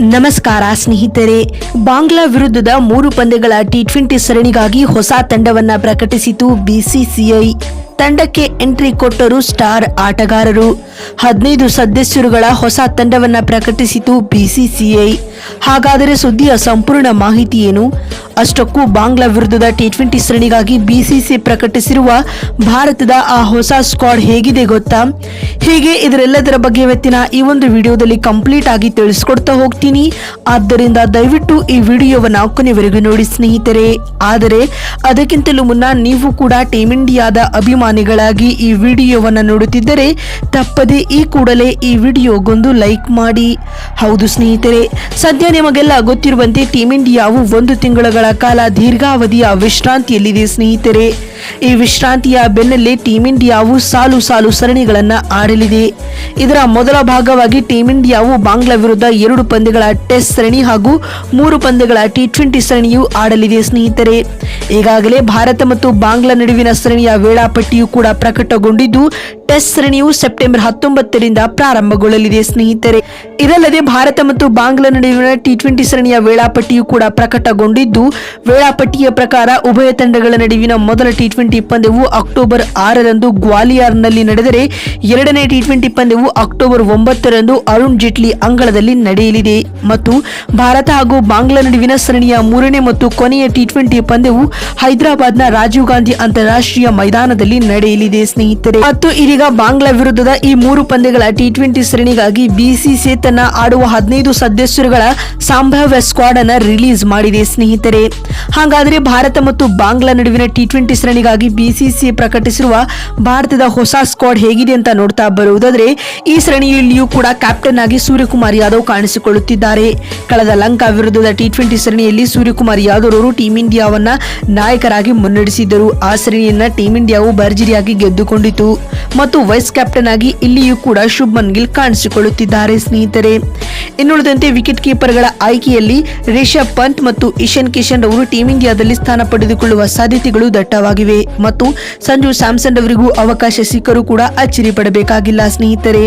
ನಮಸ್ಕಾರ ಸ್ನೇಹಿತರೆ. ಬಾಂಗ್ಲಾ ವಿರುದ್ಧದ ಮೂರು ಪಂದ್ಯಗಳ ಟಿ ಟ್ವೆಂಟಿ ಸರಣಿಗಾಗಿ ಹೊಸ ತಂಡವನ್ನ ಪ್ರಕಟಿಸಿತು ಬಿಸಿಸಿಐ ತಂಡಕ್ಕೆ ಎಂಟ್ರಿ ಕೊಟ್ಟರು ಸ್ಟಾರ್ ಆಟಗಾರರು. ಹದಿನೈದು ಸದಸ್ಯರುಗಳ ಹೊಸ ತಂಡವನ್ನ ಪ್ರಕಟಿಸಿತು ಬಿಸಿಸಿಐ. ಹಾಗಾದರೆ ಸುದ್ದಿಯ ಸಂಪೂರ್ಣ ಮಾಹಿತಿ ಏನು? ಅಷ್ಟಕ್ಕೂ ಬಾಂಗ್ಲಾ ವಿರುದ್ಧದ ಟಿ ಟ್ವೆಂಟಿ ಸರಣಿಗಾಗಿ ಬಿಸಿಸಿ ಪ್ರಕಟಿಸಿರುವ ಭಾರತದ ಆ ಹೊಸ ಸ್ಕ್ವಾಡ್ ಹೇಗಿದೆ ಗೊತ್ತಾ? ಹೀಗೆ? ಇದರೆಲ್ಲದರ ಬಗ್ಗೆ ಇವತ್ತಿನ ಈ ಒಂದು ವಿಡಿಯೋದಲ್ಲಿ ಕಂಪ್ಲೀಟ್ ಆಗಿ ತಿಳಿಸ್ಕೊಡ್ತಾ ಹೋಗ್ತೀನಿ. ಆದ್ದರಿಂದ ದಯವಿಟ್ಟು ಈ ವಿಡಿಯೋವನ್ನು ಕೊನೆವರೆಗೂ ನೋಡಿ ಸ್ನೇಹಿತರೆ. ಆದರೆ ಅದಕ್ಕಿಂತಲೂ ಮುನ್ನ ನೀವು ಕೂಡ ಟೀಮ್ ಇಂಡಿಯಾದ ಅಭಿಮಾನಿಗಳಾಗಿ ಈ ವಿಡಿಯೋವನ್ನು ನೋಡುತ್ತಿದ್ದರೆ ತಪ್ಪದೆ ಈ ಕೂಡಲೇ ಈ ವಿಡಿಯೋಗೊಂದು ಲೈಕ್ ಮಾಡಿ. ಹೌದು ಸ್ನೇಹಿತರೆ, ಸದ್ಯ ನಿಮಗೆಲ್ಲ ಗೊತ್ತಿರುವಂತೆ ಟೀಮ್ ಇಂಡಿಯಾವು ಒಂದು ತಿಂಗಳ ಕಾಲ ದೀರ್ಘಾವಧಿಯ ವಿಶ್ರಾಂತಿಯಲ್ಲಿದೆ ಸ್ನೇಹಿತರೆ. ಈ ವಿಶ್ರಾಂತಿಯ ಬೆನ್ನಲ್ಲೇ ಟೀಮ್ ಇಂಡಿಯಾವು ಸಾಲು ಸಾಲು ಸರಣಿಗಳನ್ನು ಆಡಲಿದೆ. ಇದರ ಮೊದಲ ಭಾಗವಾಗಿ ಟೀಮ್ ಇಂಡಿಯಾವು ಬಾಂಗ್ಲಾ ವಿರುದ್ಧ ಎರಡು ಪಂದ್ಯಗಳ ಟೆಸ್ಟ್ ಸರಣಿ ಹಾಗೂ ಮೂರು ಪಂದ್ಯಗಳ ಟಿ ಟ್ವೆಂಟಿ ಸರಣಿಯು ಆಡಲಿದೆ ಸ್ನೇಹಿತರೆ. ಈಗಾಗಲೇ ಭಾರತ ಮತ್ತು ಬಾಂಗ್ಲಾ ನಡುವಿನ ಸರಣಿಯ ವೇಳಾಪಟ್ಟಿಯು ಕೂಡ ಪ್ರಕಟಗೊಂಡಿದ್ದು ಟೆಸ್ಟ್ ಸರಣಿಯು ಸೆಪ್ಟೆಂಬರ್ ಹತ್ತೊಂಬತ್ತರಿಂದ ಪ್ರಾರಂಭಗೊಳ್ಳಲಿದೆ, ಸ್ನೇಹಿತರೆ. ಇದಲ್ಲದೆ ಭಾರತ ಮತ್ತು ಬಾಂಗ್ಲಾ ನಡುವಿನ ಟಿ ಟ್ವೆಂಟಿ ಸರಣಿಯ ವೇಳಾಪಟ್ಟಿಯು ಕೂಡ ಪ್ರಕಟಗೊಂಡಿದ್ದು, ವೇಳಾಪಟ್ಟಿಯ ಪ್ರಕಾರ ಉಭಯ ತಂಡಗಳ ನಡುವಿನ ಮೊದಲ ಟಿ ಟ್ವೆಂಟಿ ಪಂದ್ಯವು ಅಕ್ಟೋಬರ್ ಆರರಂದು ಗ್ವಾಲಿಯರ್ನಲ್ಲಿ ನಡೆದರೆ, ಎರಡನೇ ಟಿ ಟ್ವೆಂಟಿ ಪಂದ್ಯವು ಅಕ್ಟೋಬರ್ ಒಂಬತ್ತರಂದು ಅರುಣ್ ಜೇಟ್ಲಿ ಅಂಗಳದಲ್ಲಿ ನಡೆಯಲಿದೆ. ಮತ್ತು ಭಾರತ ಹಾಗೂ ಬಾಂಗ್ಲಾ ನಡುವಿನ ಸರಣಿಯ ಮೂರನೇ ಮತ್ತು ಕೊನೆಯ ಟಿ ಟ್ವೆಂಟಿ ಪಂದ್ಯವು ಹೈದರಾಬಾದ್ನ ರಾಜೀವ್ ಗಾಂಧಿ ಅಂತಾರಾಷ್ಟ್ರೀಯ ಮೈದಾನದಲ್ಲಿ ನಡೆಯಲಿದೆ, ಸ್ನೇಹಿತರೆ. ಮತ್ತು ಇದೀಗ ಬಾಂಗ್ಲಾ ವಿರುದ್ಧದ ಈ ಮೂರು ಪಂದ್ಯಗಳ ಟಿ ಟ್ವೆಂಟಿ ಸರಣಿಗಾಗಿ ಬಿಸಿಸಿ ತನ್ನ ಆಡುವ ಹದಿನೈದು ಸದಸ್ಯರುಗಳ ಸಂಭಾವ್ಯ ಸ್ಕ್ವಾಡ್ ಅನ್ನು ರಿಲೀಸ್ ಮಾಡಿದೆ, ಸ್ನೇಹಿತರೆ. ಹಾಗಾದರೆ ಭಾರತ ಮತ್ತು ಬಾಂಗ್ಲಾ ನಡುವಿನ ಟಿ ಟ್ವೆಂಟಿ ಸರಣಿಗಾಗಿ ಬಿಸಿಸಿ ಪ್ರಕಟಿಸಿರುವ ಭಾರತದ ಹೊಸ ಸ್ಕ್ವಾಡ್ ಹೇಗಿದೆ ಅಂತ ನೋಡ್ತಾ ಬರುವುದಾದ್ರೆ, ಈ ಸರಣಿಯಲ್ಲಿಯೂ ಕೂಡ ಕ್ಯಾಪ್ಟನ್ ಆಗಿ ಸೂರ್ಯಕುಮಾರ್ ಯಾದವ್ ಕಾಣಿಸಿಕೊಳ್ಳುತ್ತಿದ್ದಾರೆ. ಕಳೆದ ಲಂಕಾ ವಿರುದ್ಧದ ಟಿ ಟ್ವೆಂಟಿ ಸರಣಿಯಲ್ಲಿ ಸೂರ್ಯಕುಮಾರ್ ಯಾದವ್ ಅವರು ಟೀಂ ಇಂಡಿಯಾವನ್ನ ನಾಯಕರಾಗಿ ಮುನ್ನಡೆಸಿದ್ದರು. ಆ ಸರಣಿಯನ್ನ ಟೀಂ ಇಂಡಿಯಾವು ಭರ್ಜರಿಯಾಗಿ ಗೆದ್ದುಕೊಂಡಿತು. ಮತ್ತು ವೈಸ್ ಕ್ಯಾಪ್ಟನ್ ಆಗಿ ಇಲ್ಲಿಯೂ ಕೂಡ ಶುಭ್ಮನ್ ಗಿಲ್ ಕಾಣಿಸಿಕೊಳ್ಳುತ್ತಿದ್ದಾರೆ ಸ್ನೇಹಿತರೆ. ಇನ್ನುಳಿದಂತೆ ವಿಕೆಟ್ ಕೀಪರ್ಗಳ ಆಯ್ಕೆಯಲ್ಲಿ ರಿಷಬ್ ಪಂತ್ ಮತ್ತು ಇಶನ್ ಕಿಶನ್ ಅವರು ಟೀಂ ಇಂಡಿಯಾದಲ್ಲಿ ಸ್ಥಾನ ಪಡೆದುಕೊಳ್ಳುವ ಸಾಧ್ಯತೆಗಳು ದಟ್ಟವಾಗಿವೆ. ಮತ್ತು ಸಂಜು ಸ್ಯಾಮ್ಸನ್ ಅವರಿಗೂ ಅವಕಾಶ ಸಿಕ್ಕರೂ ಕೂಡ ಅಚ್ಚರಿ ಪಡಬೇಕಾಗಿಲ್ಲ ಸ್ನೇಹಿತರೆ.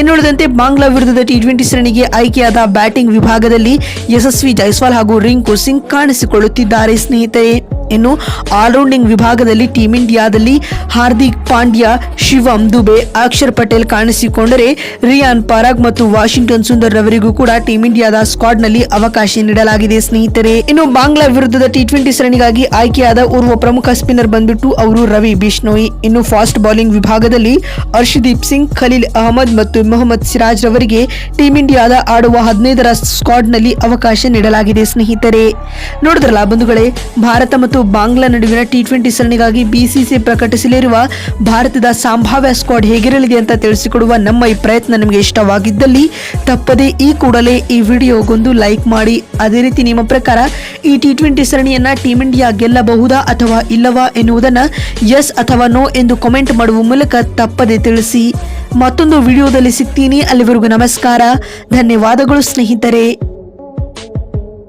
ಇನ್ನುಳಿದಂತೆ ಬಾಂಗ್ಲಾ ವಿರುದ್ಧದ ಟಿ ಟ್ವೆಂಟಿ ಸರಣಿಗೆ ಆಯ್ಕೆಯಾದ ಬ್ಯಾಟಿಂಗ್ ವಿಭಾಗದಲ್ಲಿ ಯಶಸ್ವಿ ಜೈಸ್ವಾಲ್ ಹಾಗೂ ರಿಂಕು ಸಿಂಗ್ ಕಾಣಿಸಿಕೊಳ್ಳುತ್ತಿದ್ದಾರೆ ಸ್ನೇಹಿತರೆ. ಇನ್ನು ಆಲ್ರೌಂಡಿಂಗ್ ವಿಭಾಗದಲ್ಲಿ ಟೀಂ ಇಂಡಿಯಾದಲ್ಲಿ ಹಾರ್ದಿಕ್ ಪಾಂಡ್ಯ, ಶಿವಂ ದುಬೆ, ಅಕ್ಷರ್ ಪಟೇಲ್ ಕಾಣಿಸಿಕೊಂಡರೆ ರಿಯಾನ್ ಪರಾಗ್ ಮತ್ತು ವಾಷಿಂಗ್ಟನ್ ಸುಂದರ್ ರವರಿಗೂ ಕೂಡ ಟೀಂ ಇಂಡಿಯಾದ ಸ್ಕ್ವಾಡ್ನಲ್ಲಿ ಅವಕಾಶ ನೀಡಲಾಗಿದೆ, ಸ್ನೇಹಿತರೆ. ಇನ್ನು ಬಾಂಗ್ಲಾ ವಿರುದ್ಧದ ಟಿ ಟ್ವೆಂಟಿ ಸರಣಿಗಾಗಿ ಆಯ್ಕೆಯಾದ ಓರ್ವ ಪ್ರಮುಖ ಸ್ಪಿನ್ನರ್ ಬಂದ್ಬಿಟ್ಟು ಅವರು ರವಿ ಬಿಷ್ಣೋಯಿ. ಇನ್ನು ಫಾಸ್ಟ್ ಬೌಲಿಂಗ್ ವಿಭಾಗದಲ್ಲಿ ಅರ್ಷದೀಪ್ ಸಿಂಗ್, ಖಲೀಲ್ ಅಹಮದ್ ಮತ್ತು ಮೊಹಮ್ಮದ್ ಸಿರಾಜ್ ರವರಿಗೆ ಟೀಂ ಇಂಡಿಯಾದ ಆಡುವ ಹದಿನೈದರ ಸ್ಕ್ವಾಡ್ನಲ್ಲಿ ಅವಕಾಶ ನೀಡಲಾಗಿದೆ, ಸ್ನೇಹಿತರೆ. ನೋಡಿದ್ರಲ್ಲ ಬಂಧುಗಳೇ, ಭಾರತ ಮತ್ತು ಬಾಂಗ್ಲಾ ನಡುವಿನ ಟಿ ಟ್ವೆಂಟಿ ಸರಣಿಗಾಗಿ ಬಿಸಿಸಿ ಪ್ರಕಟಿಸಲಿರುವ ಭಾರತದ ಸಂಭಾವ್ಯ ಸ್ಕ್ವಾಡ್ ಹೇಗಿರಲಿದೆ ಅಂತ ತಿಳಿಸಿಕೊಡುವ ನಮ್ಮ ಈ ಪ್ರಯತ್ನ ನಿಮಗೆ ಇಷ್ಟವಾಗಿದ್ದಲ್ಲಿ ತಪ್ಪದೇ ಈ ಕೂಡಲೇ ಈ ವಿಡಿಯೋಗೊಂದು ಲೈಕ್ ಮಾಡಿ. ಅದೇ ರೀತಿ ನಿಮ್ಮ ಪ್ರಕಾರ ಈ ಟಿ ಟ್ವೆಂಟಿ ಸರಣಿಯನ್ನ ಟೀಮ್ ಇಂಡಿಯಾ ಗೆಲ್ಲಬಹುದಾ ಅಥವಾ ಇಲ್ಲವಾ ಎನ್ನುವುದನ್ನು ಎಸ್ ಅಥವಾ ನೋ ಎಂದು ಕಮೆಂಟ್ ಮಾಡುವ ಮೂಲಕ ತಪ್ಪದೆ ತಿಳಿಸಿ. ಮತ್ತೊಂದು ವಿಡಿಯೋದಲ್ಲಿ ಸಿಗ್ತೀನಿ. ಅಲ್ಲಿವರೆಗೂ ನಮಸ್ಕಾರ. ಧನ್ಯವಾದಗಳು ಸ್ನೇಹಿತರೆ.